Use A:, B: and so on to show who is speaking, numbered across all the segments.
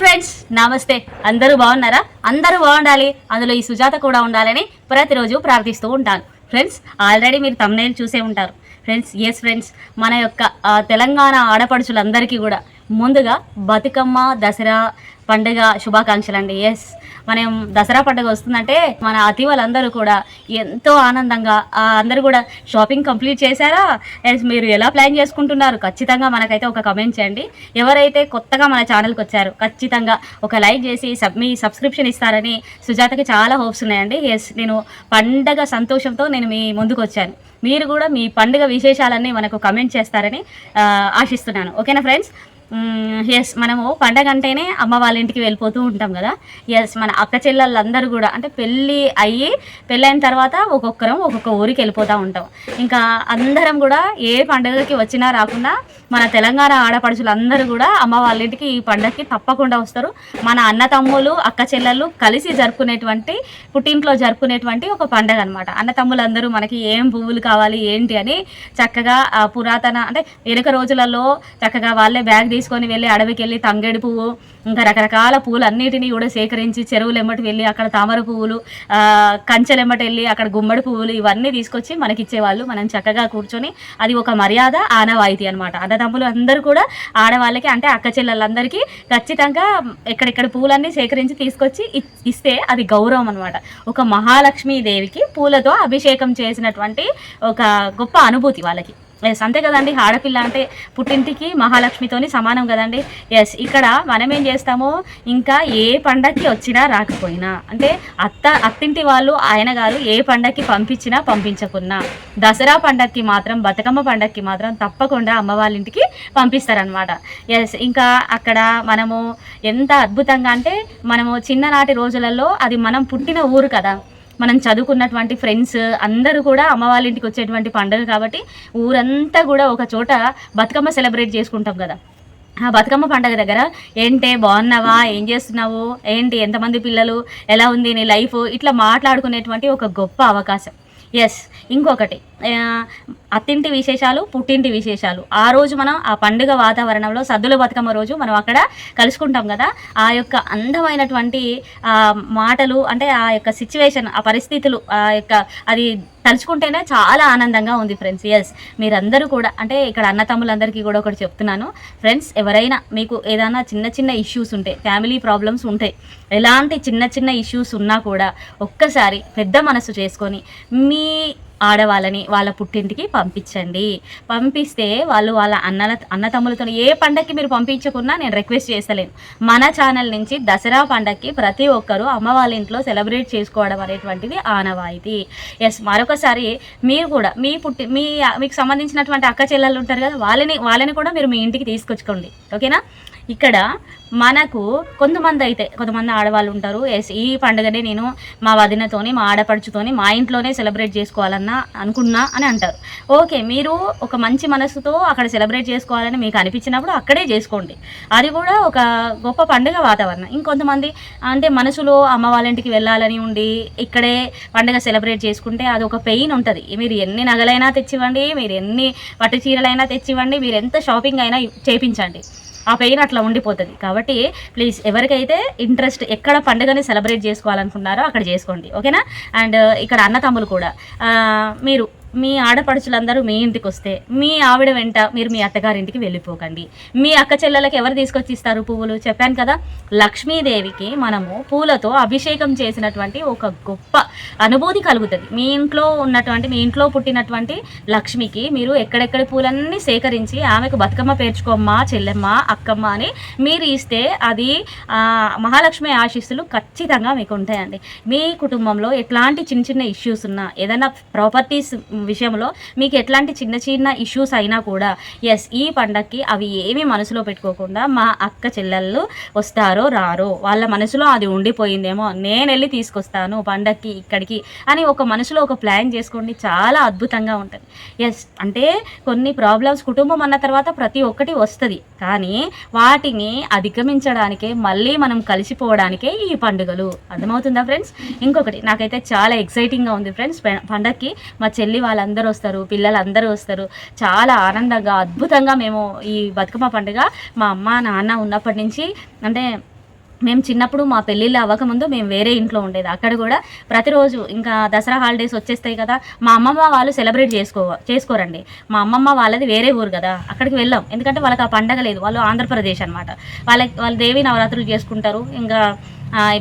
A: Friends నమస్తే. అందరూ బాగున్నారా? అందరూ బాగుండాలి. అందులో ఈ సుజాత కూడా ఉండాలని ప్రతిరోజు ప్రార్థిస్తూ ఉంటాను ఫ్రెండ్స్ ఆల్రెడీ మీరు తమ్నేల్ చూసే ఉంటారు. ఫ్రెండ్స్ ఎస్ ఫ్రెండ్స్ మన యొక్క తెలంగాణ ఆడపడుచులందరికీ కూడా ముందుగా బతుకమ్మ దసరా పండుగ శుభాకాంక్షలు అండి ఎస్ మనం దసరా పండుగ వస్తుందంటే మన అతివలందరూ కూడా ఎంతో ఆనందంగా అందరూ కూడా షాపింగ్ కంప్లీట్ చేశారా? ఎస్ మీరు ఎలా ప్లాన్ చేసుకుంటున్నారు? ఖచ్చితంగా మనకైతే ఒక కమెంట్ చేయండి. ఎవరైతే కొత్తగా మన ఛానల్కి వచ్చారు ఖచ్చితంగా ఒక లైక్ చేసి సబ్ మీ సబ్స్క్రిప్షన్ ఇస్తారని సుజాతకి చాలా హోప్స్ ఉన్నాయండి. ఎస్ నేను పండగ సంతోషంతో నేను మీ ముందుకు వచ్చాను. మీరు కూడా మీ పండుగ విశేషాలన్నీ మనకు కమెంట్ చేస్తారని ఆశిస్తున్నాను. ఓకేనా ఫ్రెండ్స్ ఎస్ మనము పండగ అంటేనే అమ్మ వాళ్ళ ఇంటికి వెళ్ళిపోతూ ఉంటాం కదా. ఎస్ మన అక్క చెల్లెళ్ళందరూ కూడా అంటే పెళ్ళి అయ్యి పెళ్ళైన తర్వాత ఒక్కొక్కరం ఒక్కొక్క ఊరికి వెళ్ళిపోతూ ఉంటాం. ఇంకా అందరం కూడా ఏ పండుగకి వచ్చినా రాకుండా మన తెలంగాణ ఆడపడుచులందరూ కూడా అమ్మ వాళ్ళ ఇంటికి ఈ పండగకి తప్పకుండా వస్తారు. మన అన్న తమ్ములు అక్క చెల్లెళ్ళు కలిసి జరుపుకునేటువంటి పుట్టింట్లో జరుపుకునేటువంటి ఒక పండగ అనమాట అన్న తమ్ములందరూ మనకి ఏం పువ్వులు కావాలి ఏంటి అని చక్కగా పురాతన అంటే వెనుక రోజులలో చక్కగా వాళ్ళే బ్యాగ్ తీసుకొని వెళ్ళి అడవికి వెళ్ళి తంగేడు పువ్వు ఇంకా రకరకాల పూలు అన్నిటినీ కూడా సేకరించి చెరువులు ఎమ్మటి వెళ్ళి అక్కడ తామర పువ్వులు కంచెలు ఎమ్మటి వెళ్ళి అక్కడ గుమ్మడి పువ్వులు ఇవన్నీ తీసుకొచ్చి మనకి ఇచ్చేవాళ్ళు మనం చక్కగా కూర్చొని అది ఒక మర్యాద ఆనవాయితీ అనమాట అన్నదమ్ములు అందరూ కూడా ఆడవాళ్ళకి అంటే అక్క చెల్లెళ్ళందరికీ ఖచ్చితంగా ఎక్కడెక్కడ పూలన్నీ సేకరించి తీసుకొచ్చి ఇస్తే అది గౌరవం అనమాట ఒక మహాలక్ష్మీ దేవికి పూలతో అభిషేకం చేసినటువంటి ఒక గొప్ప అనుభూతి వాళ్ళకి. ఎస్ అంతే కదండి. ఆడపిల్ల అంటే పుట్టింటికి మహాలక్ష్మితోని సమానం కదండి. ఎస్ ఇక్కడ మనం ఏం చేస్తామో ఇంకా ఏ పండక్కి వచ్చినా రాకపోయినా అంటే అత్త అత్తింటి వాళ్ళు ఆయన గారు ఏ పండక్కి పంపించినా పంపించకున్నా దసరా పండక్కి మాత్రం బతుకమ్మ పండక్కి మాత్రం తప్పకుండా అమ్మ వాళ్ళ ఇంటికి పంపిస్తారనమాట ఎస్ ఇంకా అక్కడ మనము ఎంత అద్భుతంగా అంటే మనము చిన్ననాటి రోజులలో అది మనం పుట్టిన ఊరు కదా. మనం చదువుకున్నటువంటి ఫ్రెండ్స్ అందరూ కూడా అమ్మ వాళ్ళ ఇంటికి వచ్చేటువంటి పండుగ కాబట్టి ఊరంతా కూడా ఒక చోట బతుకమ్మ సెలబ్రేట్ చేసుకుంటాం కదా. ఆ బతుకమ్మ పండగ దగ్గర ఏంటే బాగున్నావా? ఏం చేస్తున్నావు? ఏంటి? ఎంతమంది పిల్లలు? ఎలా ఉంది నీ లైఫ్ ఇట్లా మాట్లాడుకునేటువంటి ఒక గొప్ప అవకాశం. ఎస్ ఇంకొకటి. అత్తింటి విశేషాలు పుట్టింటి విశేషాలు. ఆ రోజు మనం ఆ పండుగ వాతావరణంలో సద్దుల బతుకమ్మ రోజు మనం అక్కడ కలుసుకుంటాం కదా. ఆ యొక్క అందమైనటువంటి మాటలు అంటే ఆ యొక్క సిచ్యువేషన్ ఆ పరిస్థితులు ఆ యొక్క అది తలుచుకుంటేనే చాలా ఆనందంగా ఉంది ఫ్రెండ్స్ ఎస్ మీరందరూ కూడా అంటే ఇక్కడ అన్న తమ్ములందరికీ కూడా ఒకటి చెప్తున్నాను. ఫ్రెండ్స్ ఎవరైనా మీకు ఏదైనా చిన్న చిన్న ఇష్యూస్ ఉంటాయి ఫ్యామిలీ ప్రాబ్లమ్స్ ఉంటాయి ఎలాంటి చిన్న చిన్న ఇష్యూస్ ఉన్నా కూడా ఒక్కసారి పెద్ద మనసు చేసుకొని మీ ఆడవాళ్ళని వాళ్ళ పుట్టింటికి పంపించండి. పంపిస్తే వాళ్ళు వాళ్ళ అన్నల అన్నతమ్ములతో ఏ పండగకి మీరు పంపించకున్నా నేను రిక్వెస్ట్ చేస్తలేను. మన ఛానల్ నుంచి దసరా పండగకి ప్రతి ఒక్కరూ అమ్మ వాళ్ళ ఇంట్లో సెలబ్రేట్ చేసుకోవడం అనేటువంటిది ఆనవాయితీ. ఎస్ మరొకసారి మీరు కూడా మీ పుట్టి మీ మీకు సంబంధించినటువంటి అక్క చెల్లెళ్ళు ఉంటారు కదా వాళ్ళని వాళ్ళని కూడా మీరు మీ ఇంటికి తీసుకొచ్చుకోండి. ఓకేనా? ఇక్కడ మనకు కొంతమంది అయితే కొంతమంది ఆడవాళ్ళు ఉంటారు. ఎస్ ఈ పండుగనే నేను మా వదినతోని మా ఆడపడుచుతోని మా ఇంట్లోనే సెలబ్రేట్ చేసుకోవాలన్నా అనుకున్నా అని అంటారు. ఓకే మీరు ఒక మంచి మనసుతో అక్కడ సెలబ్రేట్ చేసుకోవాలని మీకు అనిపించినప్పుడు అక్కడే చేసుకోండి. అది కూడా ఒక గొప్ప పండుగ వాతావరణం. ఇంకొంతమంది అంటే మనసులో అమ్మ వాళ్ళ ఇంటికి వెళ్ళాలని ఉండి ఇక్కడే పండుగ సెలబ్రేట్ చేసుకుంటే అది ఒక పెయిన్ ఉంటుంది. మీరు ఎన్ని నగలైనా తెచ్చివ్వండి మీరు ఎన్ని పట్టు చీరలైనా తెచ్చివ్వండి మీరు ఎంత షాపింగ్ అయినా చేపించండి. ఆ పెయిన్ అట్లా ఉండిపోతుంది. కాబట్టి ప్లీజ్ ఎవరికైతే ఇంట్రెస్ట్ ఎక్కడ పండుగని సెలబ్రేట్ చేసుకోవాలనుకున్నారో అక్కడ చేసుకోండి. ఓకేనా? అండ్ ఇక్కడ అన్న తమ్ములు కూడా మీరు మీ ఆడపడుచులందరూ మీ ఇంటికి వస్తే మీ ఆవిడ వెంట మీరు మీ అత్తగారింటికి వెళ్ళిపోకండి. మీ అక్క చెల్లెలకు ఎవరు తీసుకొచ్చి ఇస్తారు పువ్వులు? చెప్పాను కదా లక్ష్మీదేవికి మనము పూలతో అభిషేకం చేసినటువంటి ఒక గొప్ప అనుభూతి కలుగుతుంది. మీ ఇంట్లో ఉన్నటువంటి మీ ఇంట్లో పుట్టినటువంటి లక్ష్మికి మీరు ఎక్కడెక్కడ పూలన్నీ సేకరించి ఆమెకు బతుకమ్మ పేర్చుకోమ్మా చెల్లెమ్మ అక్కమ్మ అని మీరు ఇస్తే అది మహాలక్ష్మి ఆశీస్సులు ఖచ్చితంగా మీకు ఉంటాయండి. మీ కుటుంబంలో ఎట్లాంటి చిన్న చిన్న ఇష్యూస్ ఉన్నా ఏదైనా ప్రాపర్టీస్ విషయంలో మీకు ఎట్లాంటి చిన్న చిన్న ఇష్యూస్ అయినా కూడా ఎస్ ఈ పండక్కి అవి ఏమీ మనసులో పెట్టుకోకుండా మా అక్క చెల్లెళ్ళు వస్తారో రారో వాళ్ళ మనసులో అది ఉండిపోయిందేమో నేను వెళ్ళి తీసుకొస్తాను పండక్కి ఇక్కడికి అని ఒక మనసులో ఒక ప్లాన్ చేసుకోండి. చాలా అద్భుతంగా ఉంటుంది. ఎస్ అంటే కొన్ని ప్రాబ్లమ్స్ కుటుంబం అన్న తర్వాత ప్రతి ఒక్కటి వస్తుంది. కానీ వాటిని అధిగమించడానికే మళ్ళీ మనం కలిసిపోవడానికే ఈ పండుగలు. అర్థమవుతుందా ఫ్రెండ్స్ ఇంకొకటి నాకైతే చాలా ఎక్సైటింగ్గా ఉంది ఫ్రెండ్స్ పండక్కి మా చెల్లి వాళ్ళందరూ వస్తారు పిల్లలు అందరూ వస్తారు. చాలా ఆనందంగా అద్భుతంగా మేము ఈ బతుకమ్మ పండుగ మా అమ్మ నాన్న ఉన్నప్పటి నుంచి అంటే మేము చిన్నప్పుడు మా పెళ్ళిళ్ళు అవ్వకముందు మేము వేరే ఇంట్లో ఉండేది. అక్కడ కూడా ప్రతిరోజు ఇంకా దసరా హాలిడేస్ వచ్చేస్తాయి కదా మా అమ్మమ్మ వాళ్ళు సెలబ్రేట్ చేసుకో చేసుకోరండి. మా అమ్మమ్మ వాళ్ళది వేరే ఊరు కదా అక్కడికి వెళ్ళాం. ఎందుకంటే వాళ్ళకి ఆ పండగ లేదు వాళ్ళు ఆంధ్రప్రదేశ్ అనమాట వాళ్ళకి వాళ్ళు దేవి నవరాత్రులు చేసుకుంటారు. ఇంకా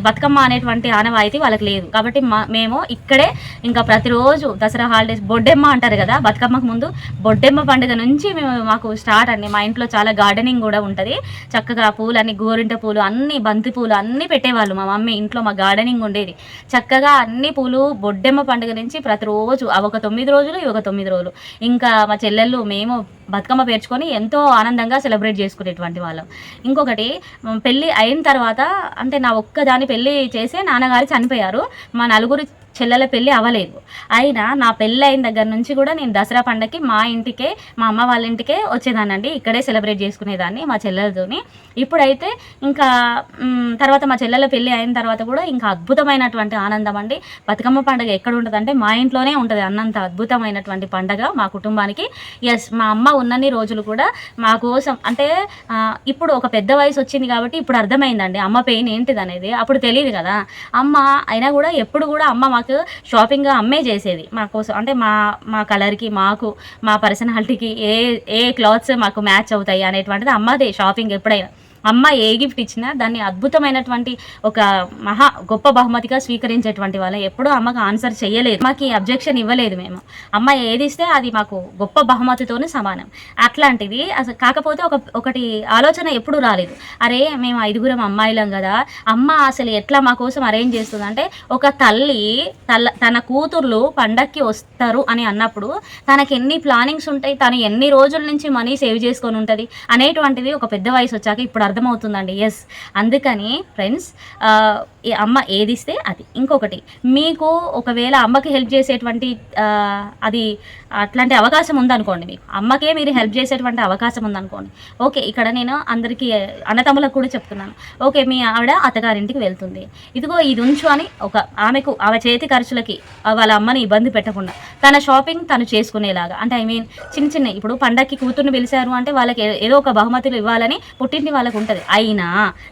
A: బతుకమ్మ అనేటువంటి ఆనవాయితీ వాళ్ళకి లేదు. కాబట్టి మా మేము ఇక్కడే ఇంకా ప్రతిరోజు దసరా హాలిడేస్ బొడ్డెమ్మ అంటారు కదా బతుకమ్మకు ముందు బొడ్డెమ్మ పండుగ నుంచి మేము మాకు స్టార్ట్ అండి. మా ఇంట్లో చాలా గార్డెనింగ్ కూడా ఉంటుంది. చక్కగా పూలన్నీ గోరింట పూలు అన్ని బంతి పూలు అన్నీ పెట్టేవాళ్ళు మా మమ్మీ ఇంట్లో మా గార్డెనింగ్ ఉండేది. చక్కగా అన్ని పూలు బొడ్డెమ్మ పండుగ నుంచి ప్రతిరోజు అవి ఒక తొమ్మిది రోజులు ఇవి ఒక తొమ్మిది రోజులు. ఇంకా మా చెల్లెళ్ళు మేము బతుకమ్మ పేర్చుకొని ఎంతో ఆనందంగా సెలబ్రేట్ చేసుకునేటువంటి వాళ్ళం. ఇంకొకటి పెళ్ళి అయిన తర్వాత అంటే నా ఒక్క దాని పెళ్ళి చేసి నాన్నగారు చనిపోయారు. మా నలుగురు చెల్లెల పెళ్ళి అవ్వలేదు. అయినా నా పెళ్ళి అయిన దగ్గర నుంచి కూడా నేను దసరా పండగకి మా ఇంటికే మా అమ్మ వాళ్ళ ఇంటికే వచ్చేదానండి ఇక్కడే సెలబ్రేట్ చేసుకునేదాన్ని మా చెల్లెలతోని. ఇప్పుడైతే ఇంకా తర్వాత మా చెల్లెల పెళ్ళి అయిన తర్వాత కూడా ఇంకా అద్భుతమైనటువంటి ఆనందం అండి. బతుకమ్మ పండుగ ఎక్కడ ఉంటుంది అంటే మా ఇంట్లోనే ఉంటుంది. అన్నంత అద్భుతమైనటువంటి పండగ మా కుటుంబానికి. ఎస్ మా అమ్మ ఉన్నన్ని రోజులు కూడా మా కోసం అంటే ఇప్పుడు ఒక పెద్ద వయసు వచ్చింది కాబట్టి ఇప్పుడు అర్థమైందండి. అమ్మ పెయిన్ ఏంటిది అనేది అప్పుడు తెలియదు కదా. అమ్మ అయినా కూడా ఎప్పుడు కూడా అమ్మ మాకు షాపింగ్ అమ్మే చేసేది. మా కోసం అంటే మా మా కలర్కి మాకు మా పర్సనాలిటీకి ఏ ఏ క్లాత్స్ మాకు మ్యాచ్ అవుతాయి అనేటువంటిది అమ్మదే షాపింగ్ ఎప్పుడైనా. అమ్మ ఏ గిఫ్ట్ ఇచ్చినా దాన్ని అద్భుతమైనటువంటి ఒక మహా గొప్ప బహుమతిగా స్వీకరించేటువంటి వాళ్ళం. ఎప్పుడూ అమ్మకు ఆన్సర్ చేయలేదు. మాకు అబ్జెక్షన్ ఇవ్వలేదు మేము. అమ్మ ఏది ఇస్తే అది మాకు గొప్ప బహుమతితోనే సమానం. అట్లాంటిది అసలు కాకపోతే ఒక ఒకటి ఆలోచన ఎప్పుడు రాలేదు. అరే మేము ఐదుగురం అమ్మాయిలం కదా. అమ్మ అసలు ఎట్లా మా కోసం అరేంజ్ చేస్తుంది? అంటే ఒక తల్లి తల్ల తన కూతుర్లు పండక్కి వస్తారు అని అన్నప్పుడు తనకి ఎన్ని ప్లానింగ్స్ ఉంటాయి? తను ఎన్ని రోజుల నుంచి మనీ సేవ్ చేసుకొని ఉంటుంది? అనేటువంటిది ఒక పెద్ద వయసు వచ్చాక ఇప్పుడు అర్థమవుతుందండి. ఎస్ అందుకని ఫ్రెండ్స్ ఈ అమ్మ ఏది ఇస్తే అది. ఇంకొకటి మీకు ఒకవేళ అమ్మకి హెల్ప్ చేసేటువంటి అది అట్లాంటి అవకాశం ఉందనుకోండి మీకు. అమ్మకే మీరు హెల్ప్ చేసేటువంటి అవకాశం ఉందనుకోండి. ఓకే ఇక్కడ నేను అందరికీ అన్నతమ్ములకు కూడా చెప్తున్నాను. ఓకే మీ ఆవిడ అత్తగారింటికి వెళ్తుంది. ఇదిగో ఇది ఉంచు అని ఒక ఆమెకు ఆమె చేతి ఖర్చులకి వాళ్ళ అమ్మని ఇబ్బంది పెట్టకుండా తన షాపింగ్ తను చేసుకునేలాగా. అంటే ఐ మీన్ చిన్న చిన్న ఇప్పుడు పండక్కి కూతుర్ని పిలిచారు అంటే వాళ్ళకి ఏదో ఒక బహుమతులు ఇవ్వాలని పుట్టింటి వాళ్ళకు ఉంటుంది. అయినా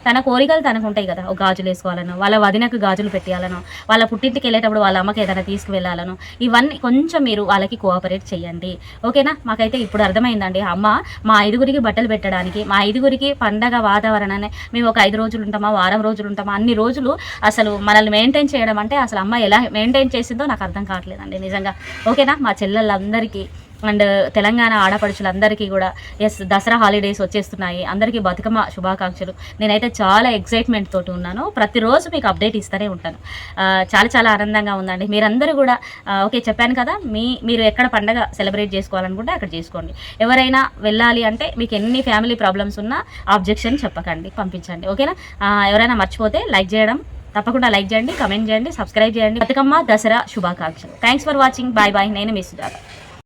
A: తన కోరికలు తనకు ఉంటాయి కదా. ఒక గాజులు వేసుకోవాలనో వాళ్ళ వదినకు గాజులు పెట్టాలనో వాళ్ళ పుట్టింటికి వెళ్ళేటప్పుడు వాళ్ళ అమ్మకి ఏదైనా తీసుకువెళ్ళాలనో ఇవన్నీ కొంచెం మీరు వాళ్ళకి కోఆపరేట్ చేయండి. ఓకేనా? మాకైతే ఇప్పుడు అర్థమైందండి. అమ్మ మా ఐదుగురికి బట్టలు పెట్టడానికి మా ఐదుగురికి పండగ వాతావరణాన్ని మేము ఒక ఐదు రోజులు ఉంటామా వారం రోజులు ఉంటామా అన్ని రోజులు అసలు మనల్ని మెయింటైన్ చేయడం అంటే అసలు అమ్మ ఎలా మెయింటైన్ చేసిందో నాకు అర్థం కావట్లేదండి నిజంగా. ఓకేనా? మా చెల్లెళ్ళందరికీ అండ్ తెలంగాణ ఆడపడుచులందరికీ కూడా ఎస్ దసరా హాలిడేస్ వచ్చేస్తున్నాయి. అందరికీ బతుకమ్మ శుభాకాంక్షలు. నేనైతే చాలా ఎక్సైట్మెంట్ తోటి ఉన్నాను. ప్రతిరోజు మీకు అప్డేట్ ఇస్తూనే ఉంటాను. చాలా చాలా ఆనందంగా ఉందండి. మీరందరూ కూడా ఓకే చెప్పాను కదా మీ మీరు ఎక్కడ పండగ సెలబ్రేట్ చేసుకోవాలనుకుంటే అక్కడ చేసుకోండి. ఎవరైనా వెళ్ళాలి అంటే మీకు ఎన్ని ఫ్యామిలీ ప్రాబ్లమ్స్ ఉన్నా ఆబ్జెక్షన్ చెప్పకండి పంపించండి. ఓకేనా? ఎవరైనా మర్చిపోతే లైక్ చేయడం తప్పకుండా లైక్ చేయండి కమెంట్ చేయండి సబ్స్క్రైబ్ చేయండి. బతుకమ్మ దసరా శుభాకాంక్షలు. Thanks for watching bye bye నేను మీ సుజాత.